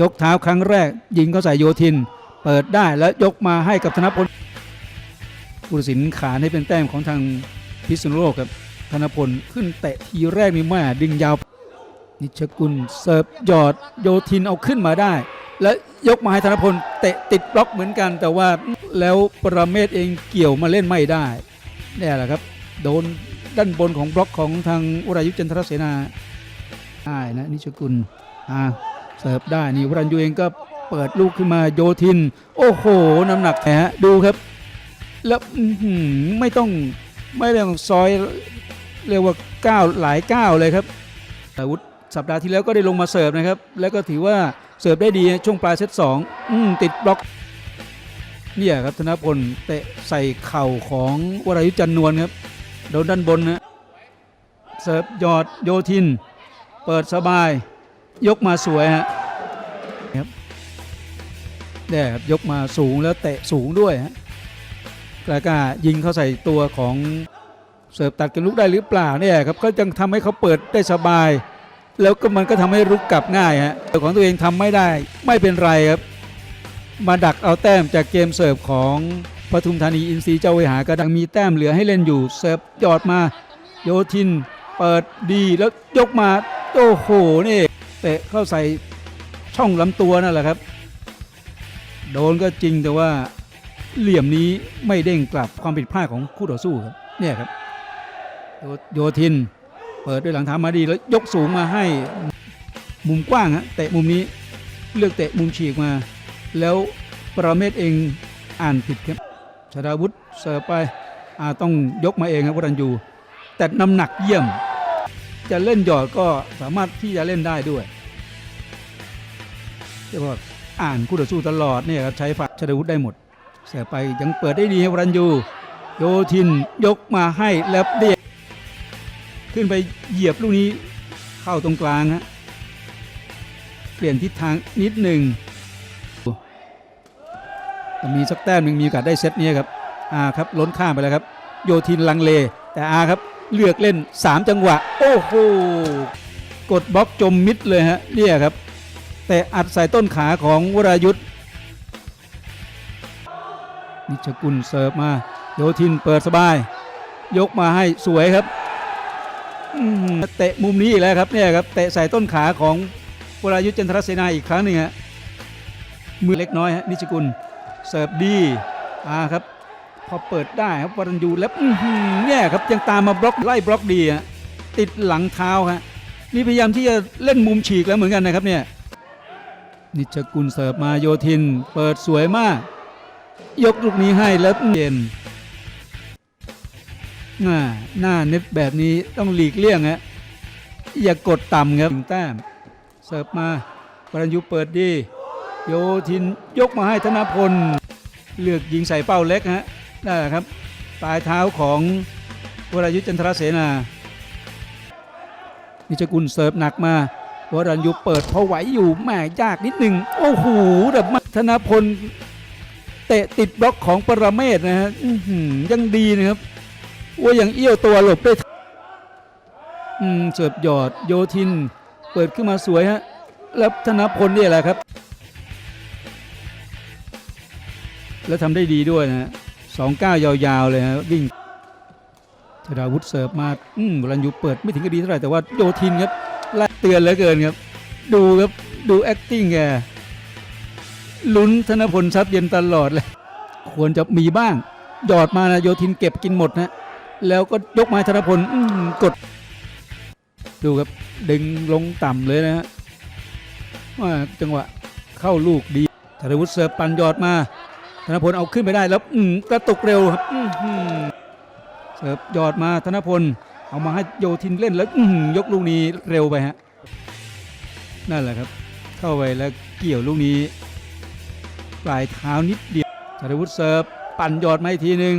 ยกเท้าครั้งแรก ยิงเข้าใส่โยทิน เปิดได้แล้วยกมาให้กับธนพลผู้ตัดสินขานให้เป็นแต้มของทางพิษณุโลกครับธนพลขึ้นเตะทีแรกนี่แม่ดึงยาว นิชกุลเสิร์ฟหยอดโยทินเอาขึ้นมาได้ แล้วยกมาให้ธนพลเตะติดบล็อกเหมือนกัน แต่ว่าแล้วประเมศเองเกี่ยวมาเล่นไม่ได้นี่แหละครับ โดนด้านบนของบล็อกของทางวรายุทธจันทรเสนาได้นะนิชกุลอ่า เสิร์ฟได้นี่วรัญยูเองก็เปิดลูกขึ้นมาโยทิน โอ้โห น้ำหนักแท้ดูครับ แล้วไม่ต้องไม่ต้องซอยเรียกว่าก้าวหลายก้าวเลยครับอาวุธสัปดาห์ที่แล้วก็ได้ลงมาเสิร์ฟนะครับ แล้วก็ถือว่าเสิร์ฟได้ดีช่วงปลายเซตสองอติดบล็อกเนี่ยครับธนพลเตะใส่เข่าของวรายุทธจันนวลครับโดนด้านบนนะเสิร์ฟยอดโยทิน เปิดสบาย ยกมาสวยฮะ เนี่ยครับยกมาสูงแล้วเตะสูงด้วยฮะกล้ากล้ายิงเข้าใส่ตัวของเสิร์ฟตัดกันลุกได้หรือเปล่าเนี่ยครับก็ยังทำให้เขาเปิดได้สบาย แล้วก็มันก็ทำให้รุกกลับง่ายฮะแต่ของตัวเองทำไม่ได้ไม่เป็นไรครับ มาดักเอาแต้มจากเกมเสิร์ฟของปทุมธานีอินทรีย์เจ้าเวหาก็ดังมีแต้มเหลือให้เล่นอยู่เสิร์ฟยอดมาโยทินเปิดดีแล้วยกมาโอ้โหนี่เตะเข้าใส่ช่องลำตัวนั่นแหละครับ โดนก็จริงแต่ว่าเหลี่ยมนี้ไม่เด้งกลับความผิดพลาดของคู่ต่อสู้ครับเนี่ยครับโยโยทิน เปิดด้วยหลังเท้ามาดีแล้วยกสูงมาให้มุมกว้างฮะเตะมุมนี้เลือกเตะมุมฉีกมา แล้วประเมศเองอ่านผิดครับชดาวุธเสิร์ฟไปอาต้องยกมาเองครับวรัญยูแต่น้ำหนักเยี่ยม จะเล่นหยอดก็สามารถที่จะเล่นได้ด้วยเรียกว่า อ่านคู่ต่อสู้ตลอดเนี่ยครับใช้ฝักชดาวุธได้หมดเสิร์ฟไปยังเปิดได้ดีครับวรัญยูโยทินยกมาให้แล้วเดียขึ้นไปเหยียบลูกนี้เข้าตรงกลางฮะเปลี่ยนทิศทางนิดหนึ่งมีสักแต้มหนึ่งมีโอกาสได้เซตนี้ครับอาครับล้นข้ามไปแล้วครับ โยทินลังเล แต่อาครับเลือกเล่น 3 จังหวะ โอ้โหกดบล็อกจมมิดเลยฮะเนี่ยครับ แต่อัดใส่ต้นขาของวรายุทธนิชกุลเสิร์ฟมาโยทินเปิดสบาย ยกมาให้สวยครับเตะมุมนี้อีกแล้วครับเนี่ยครับเตะใส่ต้นขาของวรายุทธจันทรเสนาอีกครั้งหนึ่งฮะมือเล็กน้อยฮะนิชกุลเสิร์ฟดีอ่าครับ พอเปิดได้ครับวรัญยูแล้วเนี่ยครับยังตามมาบล็อกไล่บล็อกดีอะติดหลังเท้าฮะนี่พยายามที่จะเล่นมุมฉีกแล้วเหมือนกันนะครับเนี่ย นิชกุลเสิร์ฟมาโยทิน เปิดสวยมาก ยกลูกนี้ให้แล้วเย็นหน่าหน้าเน็บแบบนี้ต้องหลีกเลี่ยงฮะอย่ากดต่ำครับแต้มเสิร์ฟมาวรัญยูเปิดดี โยทินยกมาให้ธนพล เลือกยิงใส่เป้าเล็กฮะนั่นแหละครับปลายเท้าของวรายุทธจันทรเสนานิชกุลเสิร์ฟหนักมา วรัญยุเปิดพอไหวอยู่แหม่ยากนิดหนึ่งโอ้โหแบบมาธนพลเตะติดบล็อกของปรเมศนะฮะยังดีนะครับว่ายังเอี้ยวตัวหลบได้เสิร์ฟหยอดโยทิน เปิดขึ้นมาสวยฮะแล้วธนพลนี่แหละครับ แล้วทำได้ดีด้วยนะฮะสองก้าวยาวๆเลยฮะวิ่งธราวุธเสิร์ฟมา อืมวรัญยูเปิดไม่ถึงก็ดีเท่าไหร่แต่ว่าโยทินครับ ไล่เตือนเหลือเกินครับ ดูครับ ดู acting แกลุ้นธนพลทรัพย์เย็นตลอดเลย ควรจะมีบ้าง หยอดมานะโยทินเก็บกินหมดนะ แล้วก็ยกมาธนพลกด ดูครับ ดึงลงต่ำเลยนะฮะว่าจังหวะเข้าลูกดีธนวุฒิเสิร์ฟปั่นหยอดมาธนพลเอาขึ้นไปได้แล้วอืมกระตุกเร็วครับเสิร์ฟหยอดมาธนพล เอามาให้โยทินเล่นแล้วยกลูกนี้เร็วไปฮะนั่นแหละครับ เข้าไปแล้วเกี่ยวลูกนี้ ปลายเท้านิดเดียวธนวุฒิเสิร์ฟปั่นยอดมาอีกทีหนึ่ง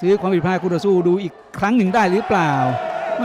ซื้อความผิดพลาดคู่ต่อสู้ดูอีกครั้งหนึ่งได้หรือเปล่า